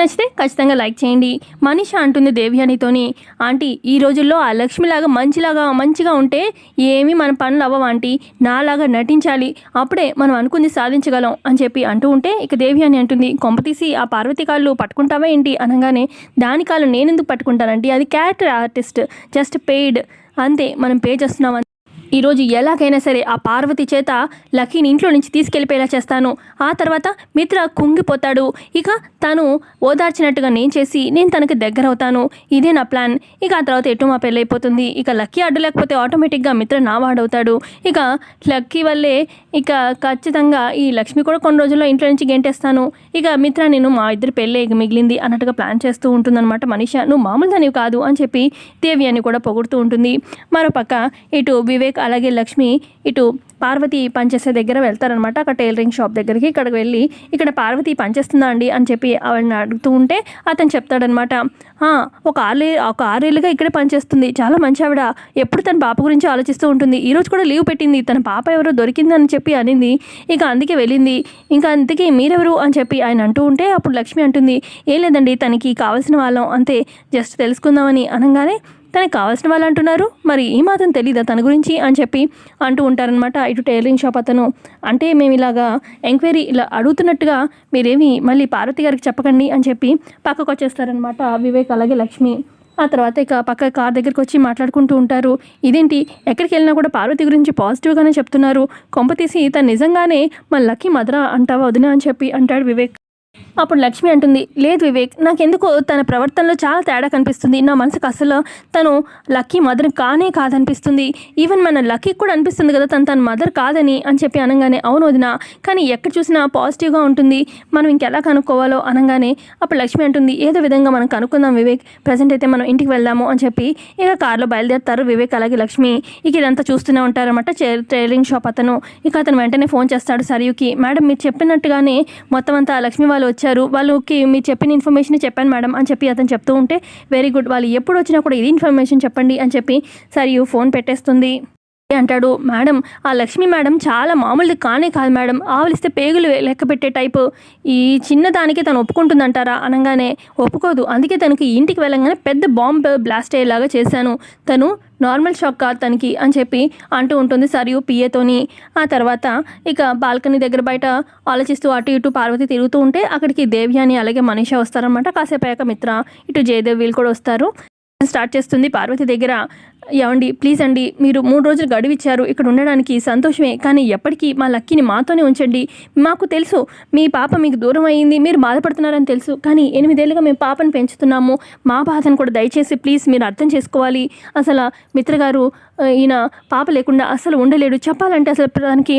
నచ్చితే ఖచ్చితంగా లైక్ చేయండి. మనిష అంటుంది దేవ్యానితోని. ఆంటీ ఈ రోజుల్లో ఆ లక్ష్మిలాగా మంచిలాగా మంచిగా ఉంటే ఏమీ మన పనులు అవ్వవు ఆంటీ. నాలాగా నటించాలి. అప్పుడే మనం అనుకుంది సాధించగలం అని చెప్పి అంటూ ఉంటే ఇక దేవ్యాని అంటుంది. కొంపతీసి ఆ పార్వతి కాళ్ళు పట్టుకుంటావా ఏంటి అనగానే దాని కాళ్ళు నేనెందుకు పట్టుకుంటానంటే? అది క్యారెక్టర్ ఆర్టిస్ట్. Just paid. అంతే మనం పే చేస్తున్నాం ఈరోజు ఎలాగైనా సరే ఆ పార్వతి చేత లక్కీని ఇంట్లో నుంచి తీసుకెళ్ళిపోయేలా చేస్తాను. ఆ తర్వాత మిత్ర కుంగిపోతాడు. ఇక తను ఓదార్చినట్టుగా నేను చేసి నేను తనకి దగ్గర అవుతాను ఇదే నా ప్లాన్. ఇక ఆ తర్వాత ఎటు మా పెళ్ళైపోతుంది. ఇక లక్కీ అడ్డు లేకపోతే ఆటోమేటిక్గా మిత్ర నా వాడవుతాడు. ఇక లక్కీ వల్లే ఇక ఖచ్చితంగా ఈ లక్ష్మి కూడా కొన్ని రోజుల్లో ఇంట్లో నుంచి గెంటేస్తాను. ఇక మిత్ర నేను మా ఇద్దరు పెళ్ళే మిగిలింది అన్నట్టుగా ప్లాన్ చేస్తూ ఉంటుందన్నమాట మనిష. నువ్వు మామూలు దానివి కాదు అని చెప్పి దేవి అని కూడా పొగుడుతూ ఉంటుంది. మరోపక్క ఇటు వివేక్ అలాగే లక్ష్మి ఇటు పార్వతి పనిచేసే దగ్గర వెళ్తారనమాట అక్కడ టైలరింగ్ షాప్ దగ్గరికి. ఇక్కడికి వెళ్ళి ఇక్కడ పార్వతి పనిచేస్తుందా అండి అని చెప్పి ఆవిడని అడుగుతూ ఉంటే అతను చెప్తాడనమాట ఒక ఆరు ఒక ఆరేళ్ళుగా ఇక్కడే పనిచేస్తుంది. చాలా మంచి ఆవిడ. ఎప్పుడు తన పాప గురించి ఆలోచిస్తూ ఉంటుంది. ఈరోజు కూడా లీవ్ పెట్టింది. తన పాప ఎవరో దొరికిందని చెప్పి అనింది. ఇక అందుకే వెళ్ళింది. ఇంకా అందుకే మీరెవరు అని చెప్పి ఆయన అంటూ ఉంటే అప్పుడు లక్ష్మి అంటుంది. ఏం లేదండి. తనకి కావాల్సిన వాళ్ళం. అంతే. జస్ట్ తెలుసుకుందామని అనగానే తనకు కావాల్సిన వాళ్ళు అంటున్నారు. మరి ఈ మాత్రం తెలీదా తన గురించి అని చెప్పి అంటూ ఉంటారనమాట ఇటు టైలరింగ్ షాప్ అతను. అంటే మేము ఇలాగా ఎంక్వైరీ ఇలా అడుగుతున్నట్టుగా మీరేమి మళ్ళీ పార్వతి గారికి చెప్పకండి అని చెప్పి పక్కకు వచ్చేస్తారనమాట వివేక్ అలాగే లక్ష్మి. ఆ తర్వాత ఇక పక్క కార్ దగ్గరికి వచ్చి మాట్లాడుకుంటూ ఉంటారు. ఇదేంటి? ఎక్కడికి వెళ్ళినా కూడా పార్వతి గురించి పాజిటివ్గానే చెప్తున్నారు. కొంప తీసి తను నిజంగానే మన లక్కీ మదరా అంటావా వదినా అని చెప్పి అంటాడు వివేక్. అప్పుడు లక్ష్మి అంటుంది లేదు వివేక్ నాకెందుకో తన ప్రవర్తనలో చాలా తేడా కనిపిస్తుంది. నా మనసుకు అసలు తను లక్కీ మదర్ కానే కాదనిపిస్తుంది. ఈవెన్ మన లక్కీకి కూడా అనిపిస్తుంది కదా తను తన మదర్ కాదని అని చెప్పి అనగానే అవును వదిన కానీ ఎక్కడ చూసినా పాజిటివ్గా ఉంటుంది. మనం ఇంకెలా కనుక్కోవాలో అనగానే అప్పుడు లక్ష్మి అంటుంది ఏదో విధంగా మనం కనుక్కుందాం వివేక్. ప్రజెంట్ అయితే మనం ఇంటికి వెళ్దాము అని చెప్పి ఇక కార్లో బయలుదేరుతారు వివేక్ అలాగే లక్ష్మి. ఇక ఇదంతా చూస్తూనే ఉంటారన్నమాట టైలరింగ్ షాప్ అతను. ఇక అతను వెంటనే ఫోన్ చేస్తాడు సరియుకి. మేడం మీరు చెప్పినట్టుగానే మొత్తం అంతా లక్ష్మి వాళ్ళు వాళ్ళు వచ్చారు వాళ్ళకి మీరు చెప్పిన ఇన్ఫర్మేషన్ చెప్పాను మేడం అని చెప్పి అతను చెప్తూ ఉంటే వెరీ గుడ్ వాళ్ళు ఎప్పుడు వచ్చినా కూడా ఇది ఇన్ఫర్మేషన్ చెప్పండి అని చెప్పి సరియు ఫోన్ పెట్టేస్తుంది అంటాడు. మేడం ఆ లక్ష్మి మేడం చాలా మామూలుది కానే కాదు మేడం. ఆవలిస్తే పేగులు లెక్క పెట్టే టైపు. ఈ చిన్న దానికి తను ఒప్పుకుంటుందంటారా? అనగానే ఒప్పుకోదు. అందుకే తనకి ఇంటికి వెళ్ళగానే పెద్ద బాంబ్ బ్లాస్ట్ అయ్యేలాగా చేశాను. తను నార్మల్ షాక్ కాదు తనకి అని చెప్పి అంటూ ఉంటుంది సరియు పిఏతోని. ఆ తర్వాత ఇక బాల్కనీ దగ్గర బయట ఆలోచిస్తూ అటు ఇటు పార్వతి తిరుగుతూ ఉంటే అక్కడికి దేవ్యాని అలాగే మనీషా వస్తారనమాట కాసేపు అయ్యాక మిత్ర ఇటు జయదేవ్ వీళ్ళు కూడా వస్తారు. స్టార్ట్ చేస్తుంది పార్వతి దగ్గర. ఏమండి ప్లీజ్ అండి మీరు మూడు రోజులు గడువిచ్చారు ఇక్కడ ఉండడానికి సంతోషమే కానీ ఎప్పటికీ మా లక్కీని మాతోనే ఉంచండి. మాకు తెలుసు మీ పాప మీకు దూరం అయ్యింది మీరు బాధపడుతున్నారని తెలుసు కానీ ఎనిమిదేళ్ళుగా మేము పాపను పెంచుతున్నాము. మా బాధను కూడా దయచేసి ప్లీజ్ మీరు అర్థం చేసుకోవాలి. అసలు మిత్రగారు ఈయన పాప లేకుండా అసలు ఉండలేడు. చెప్పాలంటే అసలు దానికి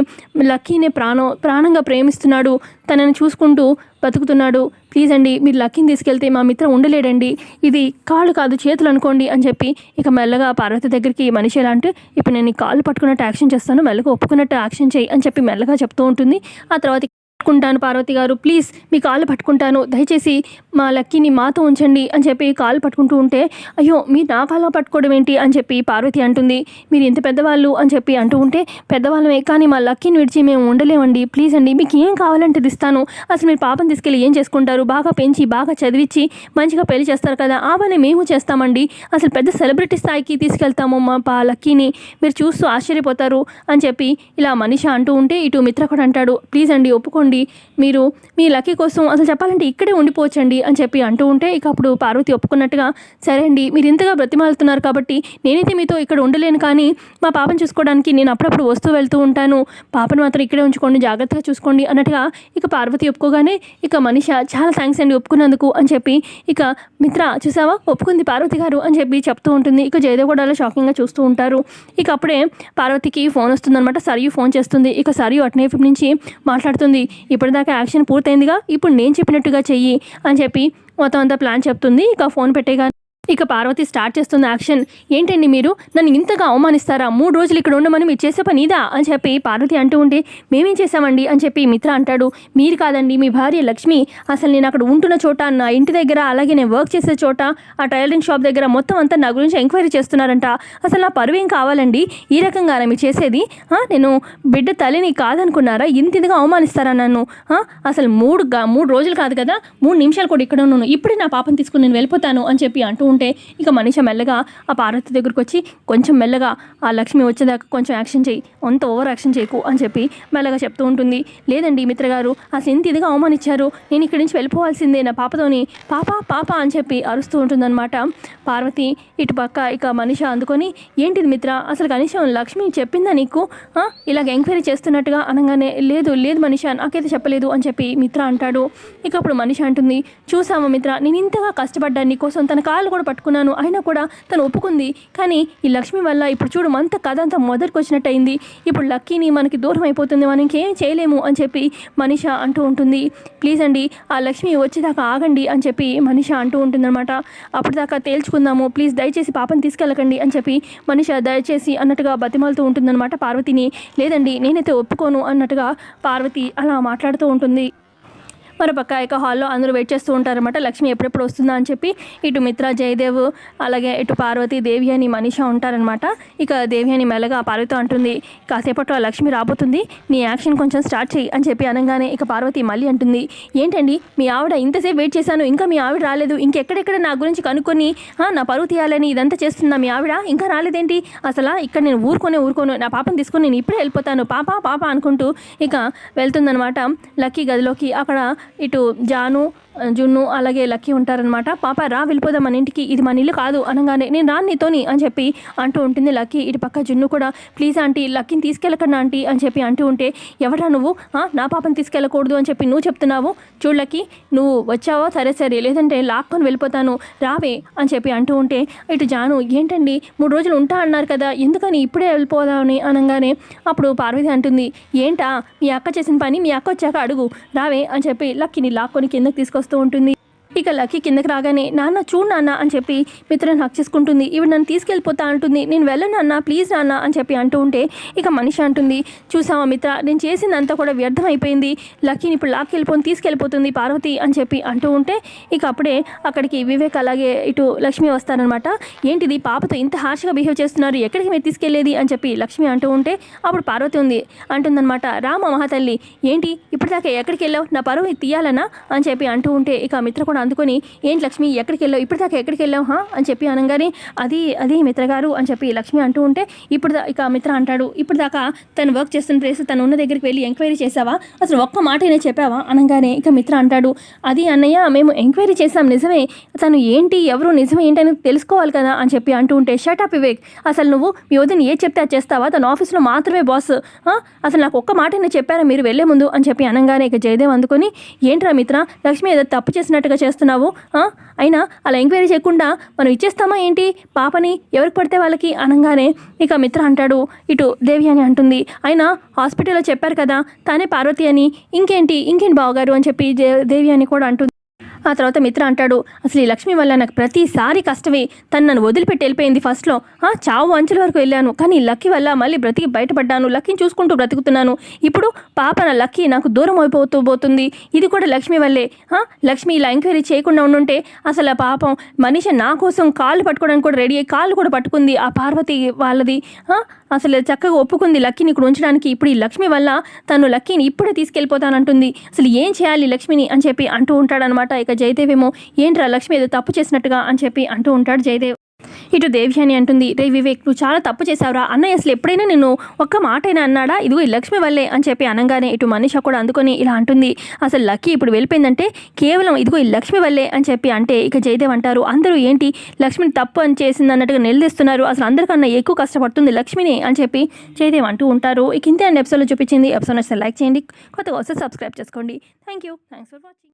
లక్కీనే ప్రాణం ప్రాణంగా ప్రేమిస్తున్నాడు. తనని చూసుకుంటూ బతుకుతున్నాడు. ప్లీజ్ అండి మీరు లక్కీని తీసుకెళ్తే మా మిత్రం ఉండలేడండి. ఇది కాళ్ళు కాదు చేతులు అనుకోండి అని చెప్పి ఇక మెల్లగా పార్వతి దగ్గరికి ఈ మనిషి ఎలా అంటే ఇప్పుడు నేను ఈ కాళ్ళు పట్టుకున్నట్టు యాక్షన్ చేస్తాను మెల్లగా ఒప్పుకున్నట్టు యాక్షన్ చేయి అని చెప్పి మెల్లగా చెప్తూ ఉంటుంది. ఆ తర్వాత పట్టుకుంటాను పార్వతి గారు. ప్లీజ్ మీ కాళ్ళు పట్టుకుంటాను. దయచేసి మా లక్కీని మాతో ఉంచండి అని చెప్పి కాళ్ళు పట్టుకుంటూ ఉంటే అయ్యో మీరు నా కాలు పట్టుకోవడం ఏంటి అని చెప్పి పార్వతి అంటుంది. మీరు ఎంత పెద్దవాళ్ళు అని చెప్పి అంటూ ఉంటే పెద్దవాళ్ళమే కానీ మా లక్కీని విడిచి మేము ఉండలేమండి. ప్లీజ్ అండి మీకు ఏం కావాలంటే ఇస్తాను. అసలు మీరు పాపం తీసుకెళ్ళి ఏం చేసుకుంటారు? బాగా పెంచి బాగా చదివించి మంచిగా పెళ్ళి చేస్తారు కదా ఆ పని మేము చేస్తామండి. అసలు పెద్ద సెలబ్రిటీ స్థాయికి తీసుకెళ్తాము మా పా లక్కీని. మీరు చూస్తూ ఆశ్చర్యపోతారు అని చెప్పి ఇలా మనిషి అంటూ ఉంటే ఇటు మిత్ర కూడా అంటాడు. ప్లీజ్ అండి ఒప్పుకోండి. మీరు మీ లక్కీ కోసం అసలు చెప్పాలంటే ఇక్కడే ఉండిపోవచ్చండి అని చెప్పి అంటూ ఉంటే ఇక అప్పుడు పార్వతి ఒప్పుకున్నట్టుగా సరే అండి మీరు ఇంతగా బ్రతిమాలుతున్నారు కాబట్టి నేనైతే మీతో ఇక్కడ ఉండలేను కానీ మా పాపను చూసుకోవడానికి నేను అప్పుడప్పుడు వస్తూ వెళ్తూ ఉంటాను. పాపను మాత్రం ఇక్కడే ఉంచుకోండి జాగ్రత్తగా చూసుకోండి అన్నట్టుగా ఇక పార్వతి ఒప్పుకోగానే ఇక మనిష చాలా థ్యాంక్స్ అండి ఒప్పుకున్నందుకు అని చెప్పి ఇక మిత్ర చూసావా? ఒప్పుకుంది పార్వతి గారు అని చెప్పి చెప్తూ ఉంటుంది. ఇక జయదేవ్ కూడా అలా షాకింగ్గా చూస్తూ ఉంటారు. ఇక అప్పుడే పార్వతికి ఫోన్ వస్తుందన్నమాట. సరియు ఫోన్ చేస్తుంది. ఇక సరియు అటువైపు నుంచి మాట్లాడుతుంది. ఇప్పటిదాకా యాక్షన్ పూర్తయిందిగా. ఇప్పుడు నేను చెప్పినట్టుగా చెయ్యి అని చెప్పి మొత్తం అంతా ప్లాన్ చెప్తుంది. ఇక ఫోన్ పెట్టేగా ఇక పార్వతి స్టార్ట్ చేస్తున్న యాక్షన్ ఏంటండి మీరు? నన్ను ఇంతగా అవమానిస్తారా? మూడు రోజులు ఇక్కడ ఉండమని మీరు చేసే పని ఇదా? అని చెప్పి పార్వతి అంటూ ఉంటే మేమేం చేశామండి? అని చెప్పి మిత్ర అంటాడు మీరు కాదండి మీ భార్య లక్ష్మి. అసలు నేను అక్కడ ఉంటున్న చోట నా ఇంటి దగ్గర అలాగే నేను వర్క్ చేసే చోట ఆ టైలరింగ్ షాప్ దగ్గర మొత్తం అంతా నా గురించి ఎంక్వైరీ చేస్తున్నారంట. అసలు నా పరువేం కావాలండి? ఈ రకంగానే మీరు చేసేది? నేను బిడ్డ తల్లిని కాదనుకున్నారా? ఇంత ఇదిగా అవమానిస్తారా నన్ను? అసలు మూడు మూడు రోజులు కాదు కదా? మూడు నిమిషాలు కూడా ఇక్కడ ఉన్నాను. ఇప్పుడే నా పాపను తీసుకుని నేను వెళ్ళిపోతాను అని చెప్పి అంటూ ఉంటే ఇక మనిషి మెల్లగా ఆ పార్వతి దగ్గరకు వచ్చి కొంచెం మెల్లగా ఆ లక్ష్మి వచ్చేదాకా కొంచెం యాక్షన్ చేయి అంత ఓవర్ యాక్షన్ చేయకు అని చెప్పి మెల్లగా చెప్తూ ఉంటుంది. లేదండి మిత్ర గారు అసలు ఇదిగా అవమానించారు. నేను ఇక్కడి నుంచి వెళ్ళిపోవాల్సిందే నా పాపతోని పాప పాప అని చెప్పి అరుస్తూ ఉంటుందన్నమాట. పార్వతి ఇటు పక్క ఇక మనిషి అందుకొని ఏంటిది మిత్ర అసలు కనీసం లక్ష్మి చెప్పిందా నీకు? ఇలాగ ఎంక్వైరీ చేస్తున్నట్టుగా అనగానే లేదు లేదు మనిషి నాకైతే చెప్పలేదు అని చెప్పి మిత్ర అంటాడు. ఇక అప్పుడు మనిషి అంటుంది చూసావా మిత్ర నేను ఇంతగా కష్టపడ్డాను నీకోసం తన కాలు కూడా పట్టుకున్నాను. అయినా కూడా తను ఒప్పుకుంది. కానీ ఈ లక్ష్మి వల్ల ఇప్పుడు చూడు అంత కథ అంతా మొదటికి వచ్చినట్టు అయింది ఇప్పుడు లక్కీని మనకి దూరం అయిపోతుంది. మనం ఇంకేం చేయలేము అని చెప్పి మనిష అంటూ ఉంటుంది. ప్లీజ్ అండి ఆ లక్ష్మి వచ్చేదాకా ఆగండి అని చెప్పి మనిష అంటూ ఉంటుందన్నమాట. అప్పటిదాకా తేల్చుకుందాము. ప్లీజ్ దయచేసి పాపని తీసుకెళ్ళకండి అని చెప్పి మనిష దయచేసి అన్నట్టుగా బతిమాలుతూ ఉంటుందన్నమాట పార్వతిని. లేదండి నేనైతే ఒప్పుకోను అన్నట్టుగా పార్వతి అలా మాట్లాడుతూ ఉంటుంది. మరోపక్క ఇక హాల్లో అందరూ వెయిట్ చేస్తూ ఉంటారనమాట లక్ష్మి ఎప్పుడెప్పుడు వస్తుందా అని చెప్పి ఇటు మిత్ర జయదేవ్ అలాగే ఇటు పార్వతి దేవి అని మనిష ఉంటారనమాట ఇక దేవి అని మెల్లగా పార్వతితో అంటుంది కాసేపట్లో లక్ష్మి రాబోతుంది నీ యాక్షన్ కొంచెం స్టార్ట్ చేయి అని చెప్పి అనగానే ఇక పార్వతి మళ్ళీ అంటుంది ఏంటండి మీ ఆవిడ ఇంతసేపు వెయిట్ చేశాను ఇంకా మీ ఆవిడ రాలేదు ఇంకెక్కడెక్కడ నా గురించి కనుక్కొని నా పరువు తీయాలని ఇదంతా చేస్తుందా మీ ఆవిడ ఇంకా రాలేదేంటి? అసలు ఇక్కడ నేను ఊరుకొని ఊరుకోను నా పాపను తీసుకొని నేను ఇప్పుడే వెళ్ళిపోతాను పాప పాప అనుకుంటూ ఇక వెళ్తుందనమాట లక్కీ గదిలోకి. అక్కడ ఇటు జాను జున్ను అలాగే లక్కీ ఉంటారనమాట పాప రా వెళ్ళిపోదాం మన ఇంటికి. ఇది మన ఇల్లు కాదు అనగానే నేను రాను నీతోని అని చెప్పి అంటూ ఉంటుంది లక్కీ. ఇటు పక్క జున్ను కూడా ప్లీజ్ ఆంటీ లక్కీని తీసుకెళ్ళకండి ఆంటీ అని చెప్పి అంటూ ఉంటే ఎవరా నువ్వు? నా పాపని తీసుకెళ్ళకూడదు అని చెప్పి నువ్వు చెప్తున్నావు? చూడు లక్కీ నువ్వు వచ్చావో? సరే సరే లేదంటే లాక్కొని వెళ్ళిపోతాను. రావే అని చెప్పి అంటూ ఉంటే ఇటు జాను ఏంటండి? మూడు రోజులు ఉంటా అన్నారు కదా ఎందుకని ఇప్పుడే వెళ్ళిపోదామని అనగానే అప్పుడు పార్వతి అంటుంది ఏంటా? మీ అక్క చేసిన పని మీ అక్క వచ్చాక అడుగు. రావే అని చెప్పి లక్కీని లాక్కొని కిందకి వస్తూ ఉంటుంది. ఇక లక్కీ కిందకి రాగానే నాన్న చూడు నాన్న అని చెప్పి మిత్రుని హక్ చేసుకుంటుంది. ఇవి నన్ను తీసుకెళ్ళిపోతా అంటుంది. నేను వెళ్ళను నాన్న ప్లీజ్ నాన్న అని చెప్పి అంటూ ఉంటే ఇక మనిషి అంటుంది. చూసావా మిత్ర నేను చేసిందంతా కూడా వ్యర్థం అయిపోయింది. లక్కీని ఇప్పుడు లాక్కి వెళ్ళిపోయి తీసుకెళ్ళిపోతుంది పార్వతి అని చెప్పి అంటూ ఉంటే ఇక అప్పుడే అక్కడికి వివేక్ అలాగే ఇటు లక్ష్మి వస్తారనమాట. ఏంటిది? పాపతో ఇంత హార్ష్గా బిహేవ్ చేస్తున్నారు. ఎక్కడికి మీరు తీసుకెళ్ళేది? అని చెప్పి లక్ష్మి అంటూ ఉంటే అప్పుడు పార్వతి ఉంది. అంటుందన్నమాట రామ మహాతల్లి ఏంటి? ఇప్పటిదాకా ఎక్కడికి వెళ్ళావు? నా పరువు తీయాలనా? అని చెప్పి అంటూ ఉంటే ఇక మిత్ర కూడా అందుకొని ఏంటి లక్ష్మి ఎక్కడికి వెళ్ళావు ఇప్పటిదాకా ఎక్కడికి వెళ్ళావు హా? అని చెప్పి అనగానే అది అది మిత్ర గారు అని చెప్పి లక్ష్మి అంటూ ఉంటే ఇప్పుడు దా- ఇక మిత్ర అంటాడు ఇప్పుడు దాకా తను వర్క్ చేస్తున్న ప్లేస్ తను ఉన్న దగ్గరికి వెళ్ళి ఎంక్వైరీ చేసావా అసలు ఒక్క మాట అయినా చెప్పావా? అనగానే ఇక మిత్ర అంటాడు అది అన్నయ్య మేము ఎంక్వైరీ చేసాం నిజమే. తను ఏంటి ఎవరు నిజమే ఏంటని తెలుసుకోవాలి కదా? అని చెప్పి అంటూ ఉంటే షటప్ వివేక్ అసలు నువ్వు మీ వదిన ఏ చెప్తే అది చేస్తావా? తన ఆఫీస్లో మాత్రమే బాస్ అసలు నాకు ఒక్క మాట అయినా చెప్పారా మీరు వెళ్ళే ముందు? అని చెప్పి అనగానే ఇక జయదేవ్ అందుకొని ఏంట్రా మిత్ర లక్ష్మి ఏదో తప్పు చేసినట్టుగా చేస్తున్నావు? అయినా అలా ఎంక్వైరీ చేయకుండా మనం ఇచ్చేస్తామా ఏంటి? పాపని ఎవరికి పడితే వాళ్ళకి అనగానే. ఇక మిత్ర అంటాడు ఇటు దేవి అని అంటుంది. అయినా హాస్పిటల్లో చెప్పారు కదా తానే పార్వతి అని. ఇంకేంటి? ఇంకేంటి బావగారు? అని చెప్పి దేవి అని కూడా అంటుంది. ఆ తర్వాత మిత్ర అంటాడు అసలు ఈ లక్ష్మి వల్ల నాకు ప్రతిసారి కష్టమే. తను నన్ను వదిలిపెట్టి వెళ్ళిపోయింది ఫస్ట్లో చావు అంచుల వరకు వెళ్ళాను. కానీ లక్కీ వల్ల మళ్ళీ బ్రతికి బయటపడ్డాను. లక్కీని చూసుకుంటూ బ్రతుకుతున్నాను. ఇప్పుడు పాప నా లక్కీ నాకు దూరం అయిపోతూ పోతుంది. ఇది కూడా లక్ష్మి వల్లే. లక్ష్మి ఇలా ఎంక్వైరీ చేయకుండా ఉండుంటే అసలు ఆ పాపం మనిషి నా కోసం కాళ్ళు పట్టుకోవడానికి కూడా రెడీ అయ్యి కాళ్ళు కూడా పట్టుకుంది ఆ పార్వతి వాళ్ళది. అసలు చక్కగా ఒప్పుకుంది లక్కీని ఇక్కడ ఉంచడానికి. ఇప్పుడు ఈ లక్ష్మి వల్ల తను లక్కీని ఇప్పుడే తీసుకెళ్ళిపోతానంటుంది. అసలు ఏం చేయాలి లక్ష్మిని అని చెప్పి అంటూ ఉంటాడనమాట ఇక జయదేవ్ ఏమో ఏంట్రా లక్ష్మి ఏదో తప్పు చేసినట్టుగా అని చెప్పి అంటూ ఉంటాడు జయదేవ్. ఇటు దేవ్యాని అంటుంది రే వివేక్ నువ్వు చాలా తప్పు చేశావురా. అన్నయ్య అసలు ఎప్పుడైనా నిన్ను ఒక్క మాట అయినా అన్నాడా? ఇదిగో లక్ష్మి వల్లే అని చెప్పి అనగానే ఇటు మనిష కూడా అందుకొని ఇలా అంటుంది అసలు లక్కీ ఇప్పుడు వెళ్ళిపోయిందంటే కేవలం ఇదిగో ఈ లక్ష్మి వల్లే అని చెప్పి అంటే ఇక జయదేవ్ అంటారు అందరూ ఏంటి? లక్ష్మిని తప్పు అని చేసింది అన్నట్టుగా నిలదీస్తున్నారు. అసలు అందరికన్నా ఎక్కువ కష్టపడుతుంది లక్ష్మిని అని చెప్పి జయదేవ్ అంటూ ఉంటారు. ఇక ఇంతే అండి ఎపిసోడ్లో చూపించింది. ఎపిసోడ్ నచ్చితే లైక్ చేయండి. కొత్తగా వస్తే సబ్స్క్రైబ్ చేసుకోండి. Thank you thanks for watching